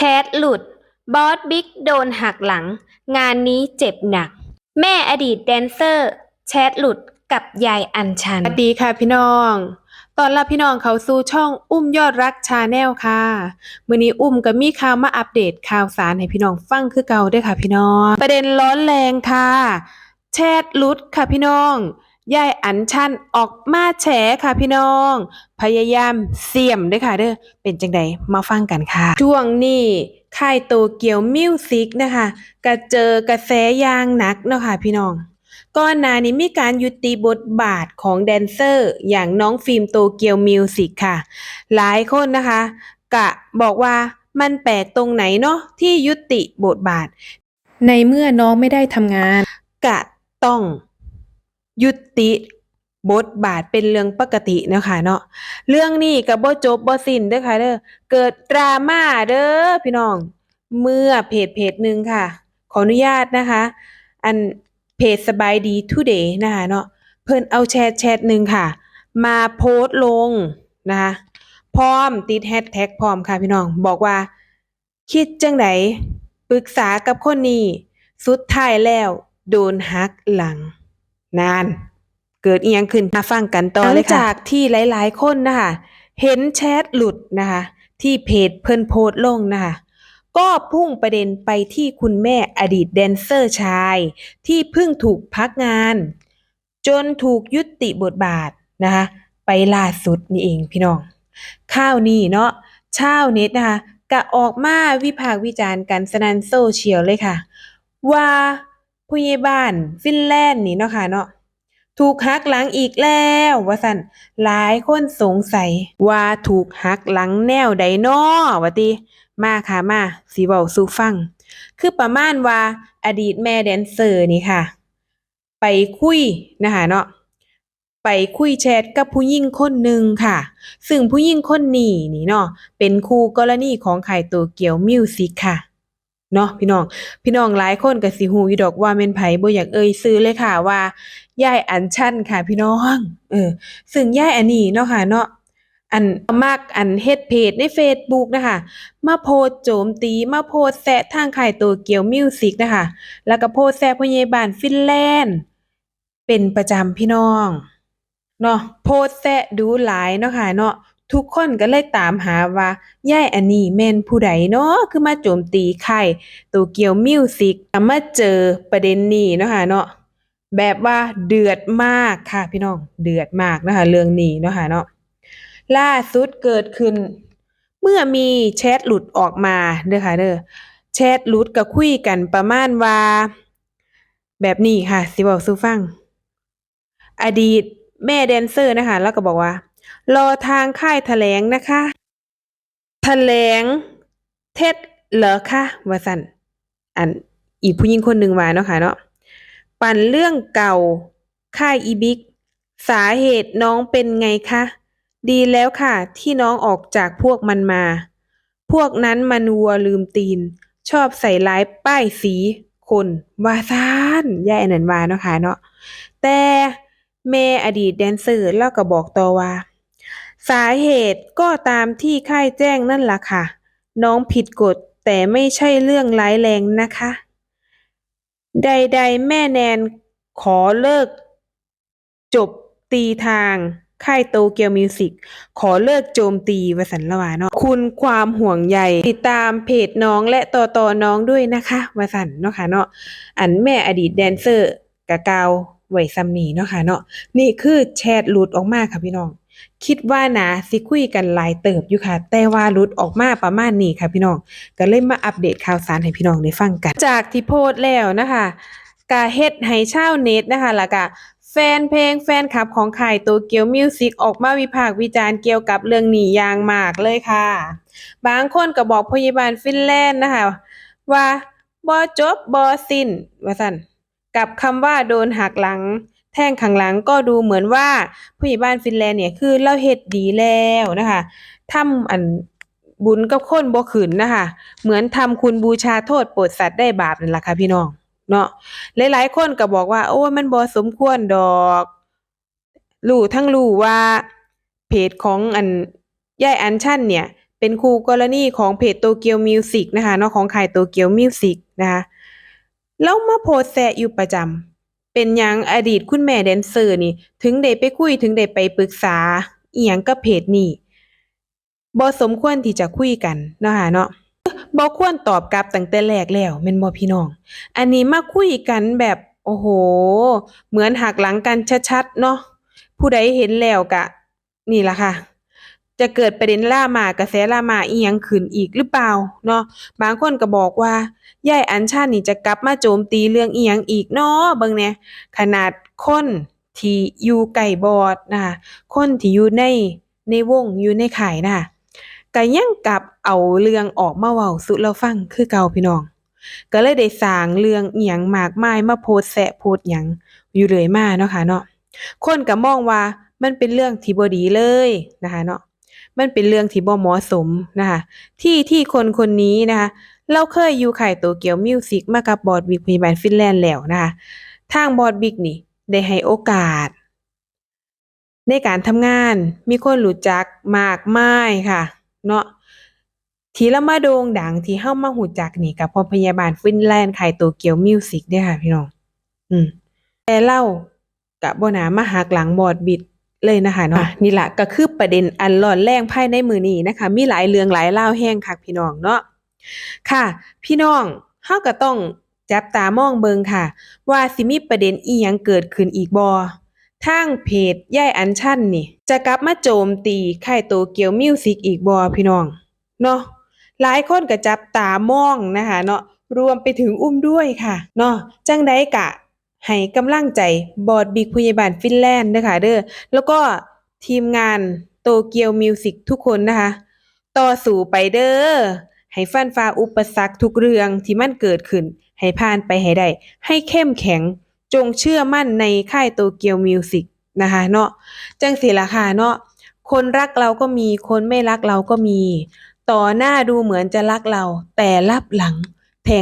ชทหลุด บอสบิ๊กโดนหักหลัง งานนี้เจ็บหนัก แม่อดีตแดนเซอร์ แชทหลุดกับยายอัญชัน สวัสดีค่ะพี่น้อง ตอนรับพี่น้องเขาสู่ช่องอุ้มยอดรักชาแนลค่ะ มื้อนี้อุ้มก็มีข่าวมาอัปเดตข่าวสารให้พี่น้องฟังคือเก่าด้วยค่ะพี่น้อง ประเด็นร้อนแรงค่ะ แชทหลุดค่ะพี่น้อง ยายอัญชันออกมาแฉค่ะพี่น้อง พยายามเสี่ยมด้วยค่ะเด้อเป็นจังใดมาฟังกันค่ะ ช่วงนี้ค่ายโตเกียวมิวสิกนะคะก็เจอกระแสอย่างหนักเนาะค่ะพี่น้องก่อนหน้านี้มีการยุติบทบาทของแดนเซอร์อย่างน้องฟิล์มโตเกียวมิวสิกค่ะ หลายคนนะคะ กะบอกว่ามันแปลกตรงไหนเนาะที่ยุติบทบาท ในเมื่อน้องไม่ได้ทำงาน กะต้อง ยุติบทบาทเป็นเรื่องปกติเนาะคะเนาะเรื่องนี้ก็บ่จบบ่สิ้นเด้อค่ะเด้อเกิดดราม่าเด้อพี่น้อง เมื่อเพจเพจหนึ่งค่ะ ขออนุญาตนะคะ อันเพจสบายดีทูเดย์นะคะเนาะเพิ่นเอาแชทแชทหนึ่งค่ะ มาโพสต์ลงนะคะพร้อมติดแฮชแท็กพร้อมค่ะพี่น้อง บอกว่า คิดจังไดปรึกษากับคนนี้ สุดท้ายแล้ว โดนหักหลัง นาน เกิดอีหยังขึ้นมาฟังกันต่อเลยค่ะหลังจากที่หลาย ๆ คนนะคะเห็นแชทหลุดนะคะ ที่เพจเพิ่นโพสลงนะคะก็พุ่งประเด็นไปที่คุณแม่อดีตแดนเซอร์ชาย ที่เพิ่งถูกพักงาน จนถูกยุติบทบาทนะคะไปล่าสุดนี่เองพี่น้อง ข้าวนี้เนาะชาวเน็ตนะคะก็ออกมาวิพากษ์วิจารณ์กันสนันโซเชียลเลยค่ะ ว่า ผู้ใหญ่บ้านฟินแลนด์นี่เนาะค่ะเนาะถูกหักหลังอีกแล้วว่าซั่นหลายคนสงสัย ว่าถูกหักหลังแนวใดนอว่าติมาค่ะมาสิเว้าสู่ฟัง คือประมาณว่าอดีตแม่แดนเซอร์นี่ค่ะ ไปคุยนะคะเนาะไปคุยแชทกับผู้หญิงคนหนึ่งค่ะ ซึ่งผู้หญิงคนนี้นี่เนาะเป็นคู่กรณีของค่ายโตเกี่ยวมิวสิกค่ะ เนาะพี่น้อง พี่น้องหลายคนก็สิฮู้อยู่ดอกว่าแม่นไผบ่อยากเอ่ยชื่อเลยค่ะว่ายายอัญชันค่ะ พี่น้อง เออ ซึ่งยายอันนี้เนาะค่ะเนาะอันมักอันเฮ็ดเพจในเฟซบุ๊กนะคะ มาโพสโจมตี มาโพสแซะทางค่ายโตเกี่ยวมิวสิกนะคะ แล้วก็โพสแซะผู้ใหญ่บ้านฟินแลนด์ เป็นประจำพี่น้อง เนาะโพสแซะดูหลายเนาะค่ะเนาะ ทุกคนก็เลยตามหาว่ายายอันนี้แม่นผู้ใดเนาะคือมาโจมตีค่ายโตเกียวมิวสิกมาเจอประเด็นนี้เนาะค่ะเนาะแบบว่าเดือดมากค่ะพี่น้องเดือดมากนะคะเรื่องนี้เนาะค่ะเนาะล่าสุดเกิดขึ้น เมื่อมีแชทหลุดออกมาเด้อค่ะเด้อแชทหลุดก็คุยกันประมาณว่า แบบนี้ค่ะสิเว้าสู่ฟัง อดีตแม่แดนเซอร์นะคะ แล้วก็บอกว่า รอทางค่ายแถลงนะคะแถลงเท็จเหรอคะว่าสันอันอีกผู้หญิงคนหนึ่งวาเนาะค่ะเนาะปั่นเรื่องเก่าค่ายอีบิกสาเหตุน้องเป็นไงคะดีแล้วค่ะ ที่น้องออกจากพวกมันมา พวกนั้นมันวัวลืมตีน ชอบใส่ร้ายป้ายสีคนวาซานยายอันนั้นวาเนาะค่ะเนาะแต่แม่อดีตแดนเซอร์เล่าก็บอกต่อว่า สาเหตุก็ตามที่ค่ายแจ้งนั่นล่ะค่ะ น้องผิดกฎแต่ไม่ใช่เรื่องร้ายแรงนะคะ ใดๆ แม่แนนขอเลิก จบตีทางค่ายโตเกียวมิวสิกขอเลิกโจมตีวสันละวาเนาะคุณความห่วงใยติดตามเพจน้องและต่อต่อน้องด้วยนะคะวสันเนาะค่ะเนาะอันแม่อดีตแดนเซอร์กะกาวไวซ้ำนี้เนาะค่ะเนาะนี่คือแชทหลุดออกมาค่ะพี่น้อง คิดว่านะสิคุยกันหลายเติบอยู่ค่ะ แต่ว่าหลุดออกมาประมาณนี้ค่ะพี่น้อง ก็เลยมาอัปเดตข่าวสารให้พี่น้องได้ฟังกัน จากที่โพสแล้วนะคะกาเฮ็ดให้ชาวเน็ตนะคะแล้วก็แฟนเพลงแฟนคลับของค่ายโตเกียวมิวสิกออกมาวิพากษ์วิจารณ์เกี่ยวกับเรื่องหนีอย่างมากเลยค่ะ บางคนก็บอกพยาบาลฟินแลนด์นะคะ ว่าบ่จบบ่สิ้นว่าซั่นกับคำว่าโดนหักหลัง แท่งข้างหลังก็ดูเหมือนว่าผู้ใหญ่บ้านฟินแลนด์เนี่ยคือเราเฮ็ดดีแล้วนะคะทำอันบุญกับคนบ่ขืนนะคะ เหมือนทำคุณบูชาโทษโปรดสัตว์ได้บาปนั่นล่ะค่ะพี่น้องเนาะหลายๆคนก็บอกว่า โอ้มันบ่สมควรดอกรู้ทั้งรู้ว่าเพจของอันยายอัญชันเนี่ย เป็นคู่กรณีของเพจโตเกียวมิวสิกนะคะเนาะของค่ายโตเกียวมิวสิกนะคะแล้วมาโพสแซะอยู่ประจำ เป็นหยังอดีตคุณแม่แดนเซอร์นี่ ถึงได้ไปคุยถึงได้ไปปรึกษาอีหยังกับเพจนี้บ่สมควรที่จะคุยกันเนาะค่ะเนาะบ่ควรตอบกลับตั้งแต่แรกแล้วแม่นบ่พี่น้อง อันนี้มาคุยกันแบบโอ้โห เหมือนหักหลังกันชัดๆเนาะผู้ใดเห็นแล้วกะ นี่ล่ะค่ะ จะเกิดประเด็นล่ามากระแสล่ามาอีหยังขึ้นอีกหรือเปล่าเนาะบางคนก็บอกว่ายายอัญชันนี่จะกลับมาโจมตีเรื่องอีหยังอีกเนาะเบิ่งแหน่ยขนาดคนที่อยู่ใกล้บอดนะคะคนที่อยู่ในในวงอยู่ในข่ายน่ะก็ยังกลับเอาเรื่องออกมาเว้าสู่เราฟังคือเก่าพี่น้อง ก็เลยได้สร้างเรื่องอีหยังมากมายมาโพสแซะโพสต์หยังอยู่เรื่อยมาเนาะค่ะเนาะคนก็มองว่ามันเป็นเรื่องที่บ่ดีเลยนะคะเนาะ มันเป็นเรื่องที่บ่เหมาะสมนะคะ ที่ที่คนคนนี้นะคะ เราเคยอยู่ค่ายโตเกียวมิวสิกมากับบอร์ดบิ๊กพยาบาลฟินแลนด์แล้วนะคะ ทางบอร์ดบิ๊กนี่ได้ให้โอกาส ในการทำงานมีคนรู้จักมากมายค่ะ เนาะที่เรามาโด่งดังที่เฮามาหูจักนี่กับพอพยาบาลฟินแลนด์ค่ายโตเกียวมิวสิกเด้อค่ะพี่น้อง อืมแต่เราก็บ่น่ามาหักหลังบอร์ดบิ๊ก เลยนะคะเนาะนี่แหละก็คือประเด็นอันร้อนแรงภายในมือนี้นะคะ มีหลายเรื่องหลายราแห้งคักพี่น้องเนาะค่ะ พี่น้องเฮาก็ต้องจับตามองเบิงค่ะ ว่าสิมีประเด็นอีหยังเกิดขึ้นอีกบ่ทางเพจย่ายอันชั่นนี่ จะกลับมาโจมตีค่ายโตเกียวมิวสิกอีกบ่พี่น้องเนาะหลายคนก็จับตามองนะคะเนาะรวมไปถึงอุ้มด้วยค่ะเนาะจังไดกะ ให้กำลังใจบอร์ดบิ๊กพยาบาลฟินแลนด์เด้อค่ะเด้อแล้วก็ทีมงานโตเกียวมิวสิกทุกคนนะคะ ต่อสู่ไปเด้อให้ฟันฟ้าอุปสรรคทุกเรื่องที่มันเกิดขึ้น ให้ผ่านไปให้ได้ ให้เข้มแข็งจงเชื่อมั่นในค่ายโตเกียวมิวสิกนะคะเนาะจังสิล่ะค่ะเนาะคนรักเราก็มีคนไม่รักเราก็มี ต่อหน้าดูเหมือนจะรักเรา แต่ลับหลัง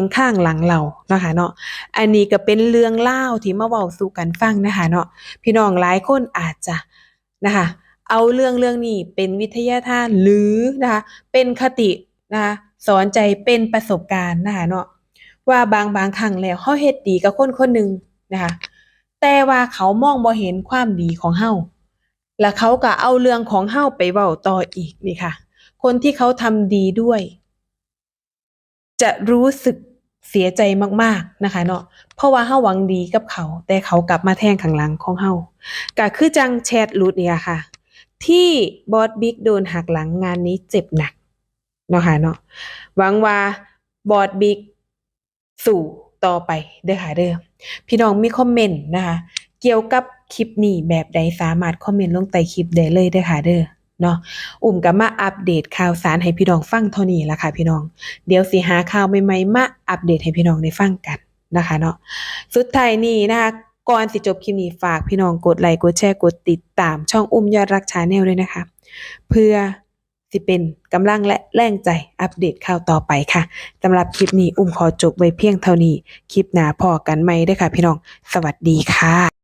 งข้างหลังเรานะคะเนาะอันนี้ก็เป็นเรื่องเล่าที่มาเว้าสู่กันฟังนะคะเนาะพี่น้องหลายคนอาจจะนะคะเอาเรื่องเรื่องนี้เป็นวิทยาทานหรือนะคะเป็นคตินะคะสอนใจเป็นประสบการณ์นะคะเนาะว่าบางบางครั้งแล้วเฮาเฮ็ดดีกับคนคนหนึ่งนะคะแต่ว่าเขามองบ่เห็นความดีของเฮาแล้วเขาก็เอาเรื่องของเฮาไปเว้าต่ออีกนี่ค่ะ คนที่เขาทำดีด้วย จะรู้สึกเสียใจมากๆนะคะเนาะเพราะว่าเฮาหวังดีกับเขา แต่เขากลับมาแทงข้างหลังของเฮาก็คือจังแชทหลุดเนี่ยค่ะ ที่บอสบิ๊กโดนหักหลังงานนี้เจ็บหนักเนาะค่ะเนาะหวังว่าบอสบิ๊กสู่ต่อไปเด้อค่ะเด้อพี่น้องมีคอมเมนต์นะคะ เกี่ยวกับคลิปนี้แบบใดสามารถคอมเมนต์ลงใต้คลิปได้เลยเด้อค่ะเด้อ เนาะอุ่มก็มาอัปเดตข่าวสารให้พี่น้องฟังเท่านี้ละค่ะพี่น้อง เดี๋ยวสิหาข่าวใหม่ๆมาอัปเดตให้พี่น้องได้ฟังกันนะคะเนาะสุดท้ายนี้นะคะก่อนสิจบคลิปนี้ฝากพี่น้องกดไลค์กดแชร์กดติดตามช่องอุ้มยอดรักชาแนลด้วยนะคะ เพื่อสิเป็นกำลังและแรงใจอัปเดตข่าวต่อไปค่ะสำหรับคลิปนี้อุ้มขอจบไว้เพียงเท่านี้ คลิปหน้าพอกันไหมเด้ค่ะพี่น้อง สวัสดีค่ะ